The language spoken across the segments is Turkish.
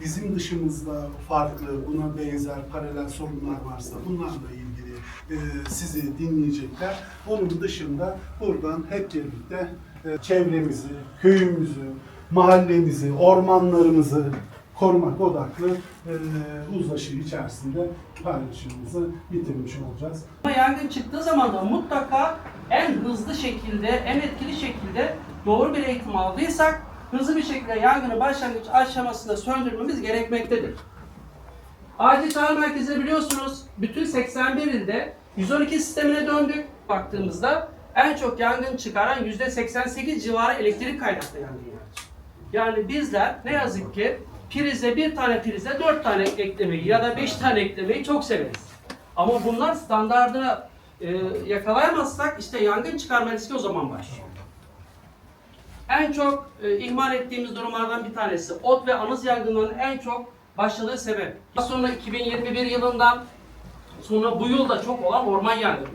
bizim dışımızda farklı, buna benzer paralel sorunlar varsa bunlarla ilgili e, sizi dinleyecekler. Onun dışında buradan hep birlikte e, çevremizi, köyümüzü, mahallemizi, ormanlarımızı korumak odaklı e, uzlaşı içerisinde paylaşımımızı bitirmiş olacağız. Yangın çıktığı zaman da mutlaka en hızlı şekilde, en etkili şekilde doğru bir eğitim aldıysak hızlı bir şekilde yangını başlangıç aşamasında söndürmemiz gerekmektedir. Acil çağrı merkezi biliyorsunuz bütün 81 ilde 112 sistemine döndük. Baktığımızda en çok yangın çıkaran %88 civarı elektrik kaynaklı yangın. Yani bizler ne yazık ki prize bir tane prize dört tane eklemeyi ya da beş tane eklemeyi çok severiz. Ama bunlar standartına e, yakalayamazsak işte yangın çıkarma riski o zaman başlıyor. En çok e, ihmal ettiğimiz durumlardan bir tanesi ot ve anız yangınlarının en çok başladığı sebep. Daha sonra 2021 yılından sonra bu yılda çok olan orman yangınları.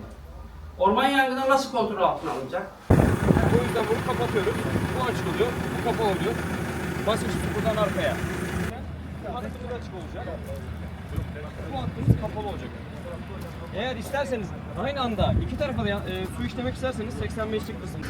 Orman yangını nasıl kontrol altına alınacak? O yüzden bunu kapatıyoruz. Bu açık oluyor, bu kapalı oluyor. Basınç buradan arkaya. Hattımız açık olacak. Bu hattımız kapalı olacak. Eğer isterseniz aynı anda iki tarafa da e, su işlemek isterseniz 85'lik kısım.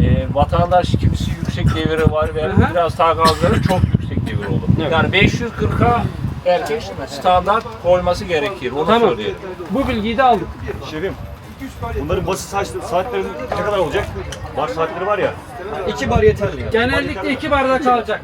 e, vatandaş kimisi yüksek deviri var ve biraz daha gazları çok yüksek devir olur. Evet. Yani 540'a erkek standart koyması gerekir. Onu Tamam. söyleyeyim. Bu bilgiyi de aldık. Şefim, bunların basit saat, saatleri ne kadar olacak? Baş saatleri var ya. İki bar yeterli. Genellikle iki bardak kalacak.